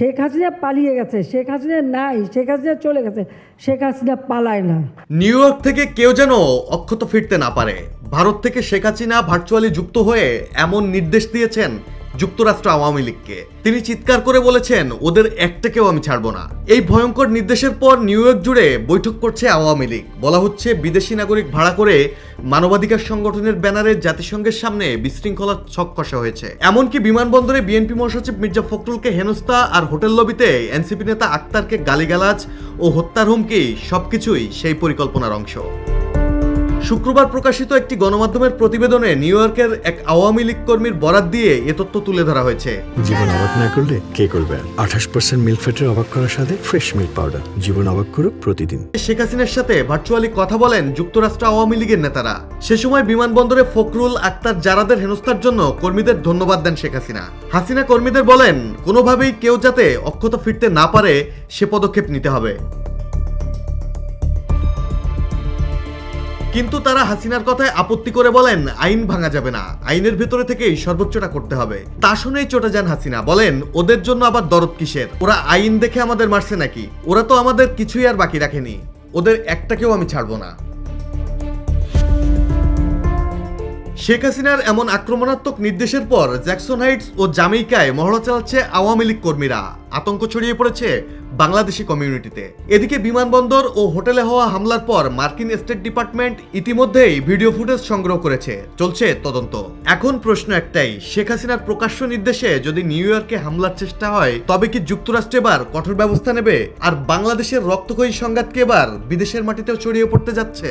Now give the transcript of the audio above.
শেখ হাসিনা পালিয়ে গেছে, শেখ হাসিনা নাই, শেখ হাসিনা চলে গেছে, শেখ হাসিনা পালায় না। নিউ ইয়র্ক থেকে কেউ যেন অক্ষত ফিরতে না পারে। ভারত থেকে শেখ হাসিনা ভার্চুয়ালি যুক্ত হয়ে এমন নির্দেশ দিয়েছেন যুক্তরাষ্ট্র আওয়ামী লীগকে। তিনি চিৎকার করে বলেছেন, ওদের একটাকেও আমি ছাড়বো না। এই ভয়ঙ্কর নির্দেশের পর নিউ ইয়র্ক জুড়ে বৈঠক করছে আওয়ামী লীগ। বলা হচ্ছে, বিদেশি নাগরিক ভাড়া করে মানবাধিকার সংগঠনের ব্যানারে জাতিসংঘের সামনে বিশৃঙ্খলার ছক কষা হয়েছে। এমনকি বিমানবন্দরে বিএনপি মহাসচিব মির্জা ফখরুলকে হেনস্থা আর হোটেল লবিতে এনসিপি নেতা আক্তারকে গালিগালাজ ও হত্যার হুমকি সবকিছুই সেই পরিকল্পনার অংশ। শুক্রবার প্রকাশিত একটি গণমাধ্যমের প্রতিবেদনে নিউ ইয়র্কের এক আওয়ামী লীগ কর্মীর বরাত দিয়ে এ তথ্য তুলে ধরা হয়েছে। জীবন অবাক না করলে কে করবে? আঠাশ পার্সেন্ট মিল্ক ফ্যাটের অবাক করার সাথে ফ্রেশ মিল্ক পাউডার জীবন অবাক করুক প্রতিদিন। শেখ হাসিনার সাথে ভার্চুয়ালি কথা বলেন যুক্তরাষ্ট্র আওয়ামী লীগের নেতারা। সে সময় বিমানবন্দরে ফখরুল আক্তার জারাদের হেনস্থার জন্য কর্মীদের ধন্যবাদ দেন শেখ হাসিনা। হাসিনা কর্মীদের বলেন কোনোভাবেই কেউ যাতে অক্ষত ফিরতে না পারে সে পদক্ষেপ নিতে হবে। কিন্তু তারা হাসিনার কথায় আপত্তি করে বলেন, আইন ভাঙা যাবে না। আইনের ভেতরে থেকেই সর্বোচ্চটা করতে হবে। তা শুনেই চটে যান হাসিনা। বলেন, ওদের জন্য আবার দরদ কিসের? ওরা আইন দেখে আমাদের মারছে নাকি? ওরা তো আমাদের কিছুই আর বাকি রাখেনি। ওদের একটাকেও আমি ছাড়বো না। শেখ হাসিনার এমন আক্রমণাত্মক নির্দেশের পর জ্যাকসন হাইটস ও জামেইকায় মহড়া চালাচ্ছে আওয়ামী লীগ কর্মীরা। আতঙ্ক ছড়িয়ে পড়েছে বাংলাদেশি কমিউনিটিতে। এদিকে বিমানবন্দর ও হোটেলে হওয়া হামলার পর মার্কিন স্টেট ডিপার্টমেন্ট ইতিমধ্যেই ভিডিও ফুটেজ সংগ্রহ করেছে। চলছে তদন্ত। এখন প্রশ্ন একটাই, শেখ হাসিনার প্রকাশ্য নির্দেশে যদি নিউ ইয়র্কে হামলার চেষ্টা হয়, তবে কি যুক্তরাষ্ট্র এবার কঠোর ব্যবস্থা নেবে? আর বাংলাদেশের রক্তক্ষয়ী সংঘাতকে এবার বিদেশের মাটিতেও ছড়িয়ে পড়তে যাচ্ছে?